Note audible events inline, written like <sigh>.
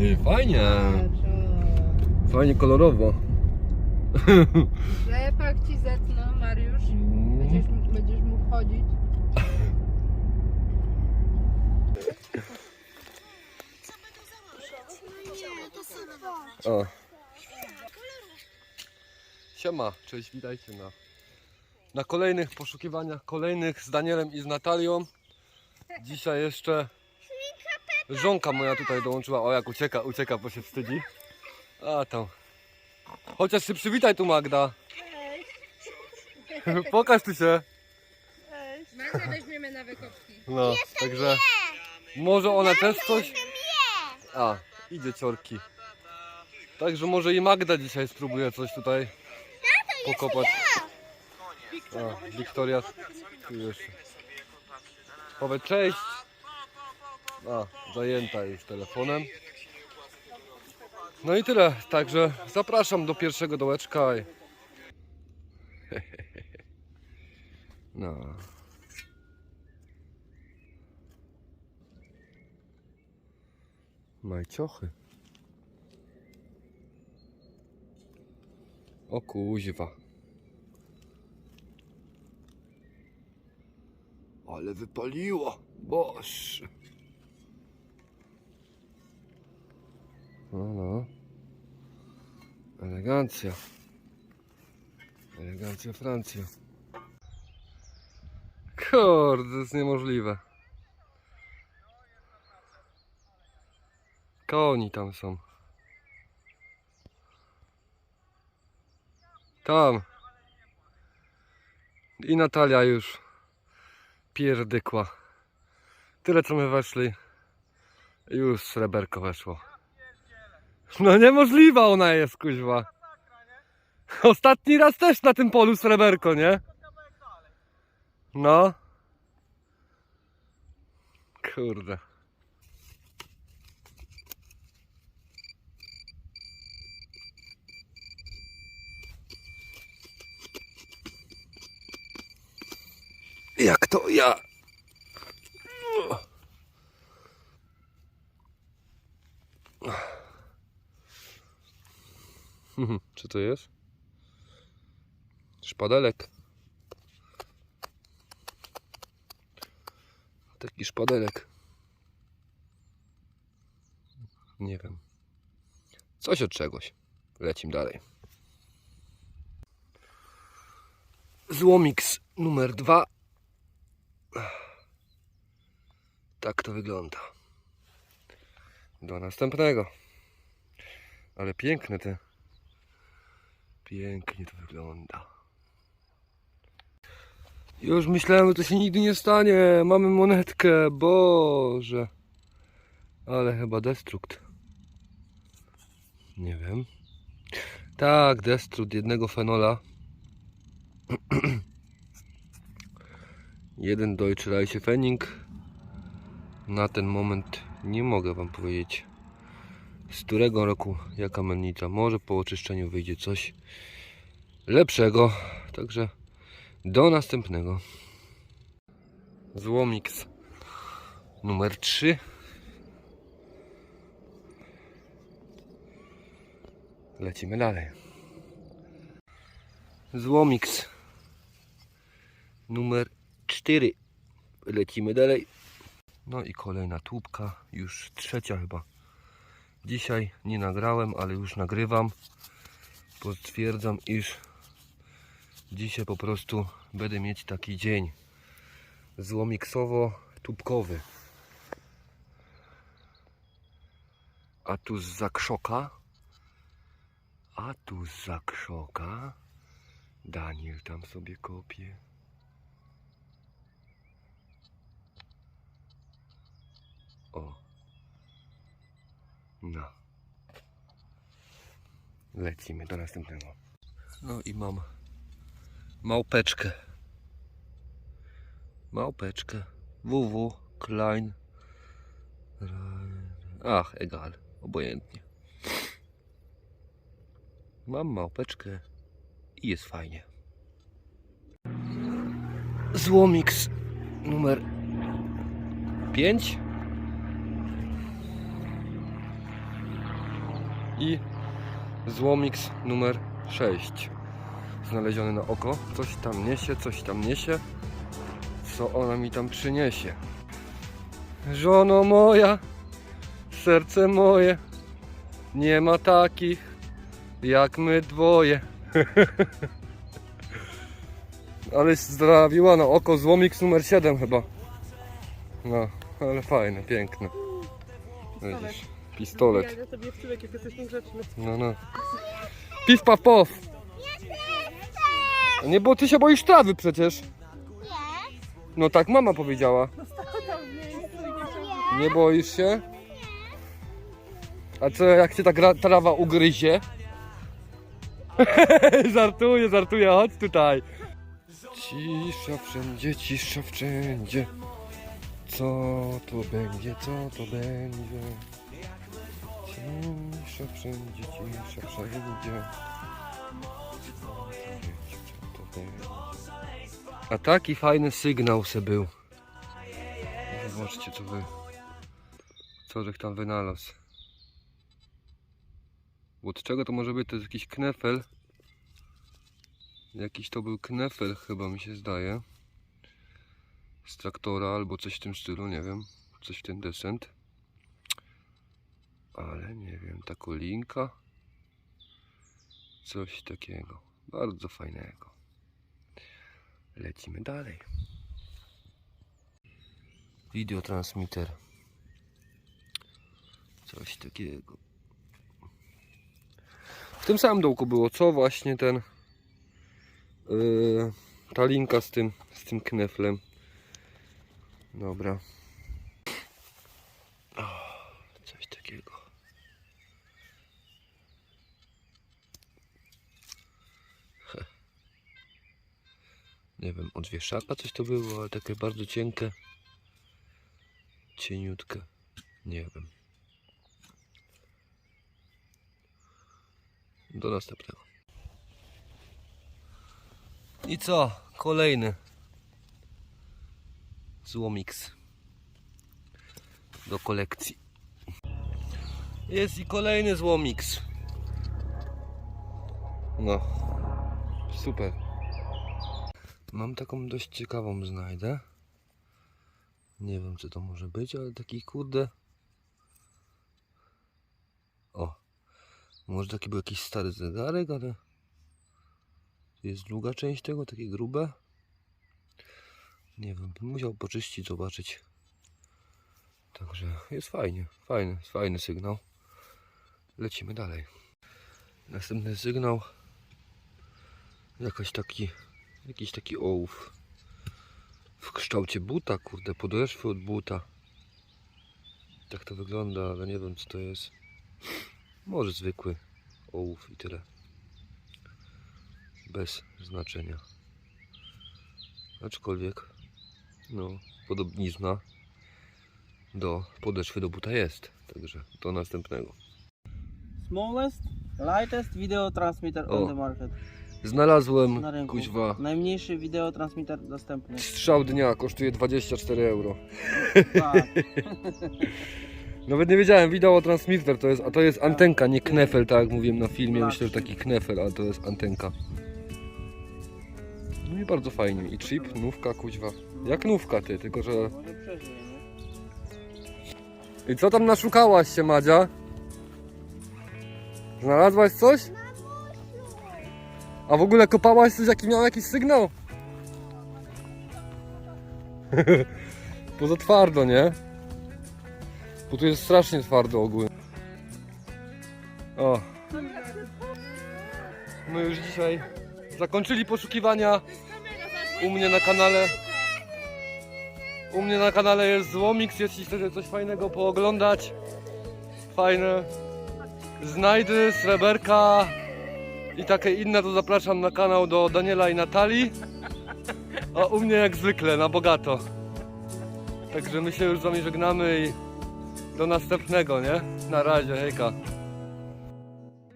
Ej, fajnie. Fajnie kolorowo. Rzepak ci zetną, Mariusz. Będziesz, będziesz mógł chodzić. O. Siema, cześć, witajcie na, na kolejnych poszukiwaniach, kolejnych z Danielem i z Natalią. Dzisiaj jeszcze żonka moja tutaj dołączyła. O, jak ucieka, ucieka, bo się wstydzi. A tam. Chociaż się przywitaj tu Magda. <laughs> Pokaż tu się. Magdę weźmiemy na wykopki. No, także może ona też coś. A, idzie ciorki. Także może i Magda dzisiaj spróbuje coś tutaj pokopać. A, Wiktoria tu jeszcze. Powiedz cześć. A, zajęta już telefonem. No i tyle. Także zapraszam do pierwszego dołeczka. i- <laughs> No. Majciochy. O kuźwa. Ale wypaliło. Boż. No, no. Elegancja. Elegancja Francja. Kurde, to jest niemożliwe. Koni tam są. Tam. I Natalia już pierdykła. Tyle co my weszli. Już sreberko weszło. No niemożliwa ona jest, kuźwa. Ostatni raz też na tym polu sreberko, nie? No. Kurde. Jak to ja? Czy to jest? Szpadelek. Taki szpadelek. Nie wiem. Coś od czegoś. Lecim dalej. Złomix numer dwa. Tak to wygląda. Do następnego. Ale piękne te. Pięknie to wygląda. Już myślałem, że to się nigdy nie stanie. Mamy monetkę. Boże. Ale chyba destrukt. Nie wiem. Tak, destrukt jednego fenola. <clears throat> Jeden Deutsche Reiche Pfennig. Na ten moment nie mogę Wam powiedzieć z którego roku jaka mennica. Może po oczyszczeniu wyjdzie coś lepszego. Także do następnego. Złomix numer 3. Lecimy dalej. Złomix numer 4. Lecimy dalej. No i kolejna tubka, już trzecia chyba. Dzisiaj nie nagrałem, ale już nagrywam. Bo stwierdzam, iż dzisiaj po prostu będę mieć taki dzień złomiksowo-tubkowy. A tu z zakrzoka, a tu z zakrzoka Daniel tam sobie kopie. O. No. Lecimy do następnego. No i mam małpeczkę. Małpeczkę. WW Klein. Ach, egal. Obojętnie. Mam małpeczkę i jest fajnie. Złomix numer 5. złomix numer 6 znaleziony na oko. Coś tam niesie, coś tam niesie. Co ona mi tam przyniesie? Żono moja, serce moje, nie ma takich jak my dwoje. <laughs> Ale zdrawiła na oko złomix numer 7 chyba. No, ale fajne, piękne. Widzisz, pistolet. Ja tobie w tyłek, jak jesteś niegrzeczny. No, no. Piw, paw, pow. Nie, bo ty się boisz trawy przecież. No tak mama powiedziała. Nie boisz się? A co jak cię ta gra- trawa ugryzie? <laughs> żartuję, żartuję, chodź tutaj. Cisza wszędzie, cisza wszędzie. Co to będzie, co to będzie? Co to będzie? A taki fajny sygnał se był. Zobaczcie co wy. Co żech tam wynalazł. Od czego to może być? To jest jakiś knefel. Jakiś to był knefel chyba mi się zdaje. Z traktora albo coś w tym stylu, nie wiem. Coś w ten desent. Ale nie wiem, ta kolinka. Coś takiego. Bardzo fajnego. Lecimy dalej. Videotransmitter. Coś takiego. W tym samym dołku było co właśnie ten yy, ta linka z tym z tym kneflem. Dobra. O, coś takiego. Heh. Nie wiem, od wieszaka coś to było, ale takie bardzo cienkie. Cieniutkie. Nie wiem. Do następnego. I co? Kolejny złomix do kolekcji. Jest i kolejny złomix. No, super. Mam taką dość ciekawą znajdę. Nie wiem co to może być, ale taki kurde. O, może taki był jakiś stary zegarek, ale jest druga część tego, takie grube. Nie wiem, musiał poczyścić, zobaczyć. Także jest fajnie, fajny, fajny sygnał. Lecimy dalej. Następny sygnał. Jakaś taki, jakiś taki ołów. W kształcie buta, kurde, podeszwy od buta. Tak to wygląda, ale nie wiem co to jest. Może zwykły ołów i tyle. Bez znaczenia. Aczkolwiek, no, podobnizna do podeszwy do buta jest. Także do następnego. Smallest, lightest video transmitter O. on the market. Znalazłem, Na rynku. kuźwa, Najmniejszy video transmitter dostępny. strzał dnia, kosztuje 24 euro. Tak. <laughs> Nawet nie wiedziałem, wideo transmitter to jest, a to jest antenka, nie knefel, tak jak mówiłem na filmie. Myślę, że taki knefel, ale to jest antenka. No i bardzo fajnie. I chip, nówka, kuźwa. Jak nówka ty, tylko że... Może przeżyje, nie? I co tam naszukałaś się, Madzia? Znalazłaś coś? A w ogóle kopałaś coś, jaki miał jakiś sygnał? <laughs> Poza twardo, nie? Bo tu jest strasznie twardo ogólnie. O. My już dzisiaj zakończyli poszukiwania u mnie na kanale. U mnie na kanale jest Złomix, jeśli chcecie coś fajnego pooglądać. Fajne znajdy, sreberka i takie inne, to zapraszam na kanał do Daniela i Natalii. A u mnie jak zwykle, na bogato. Także my się już z wami żegnamy i do następnego, nie? Na razie, hejka.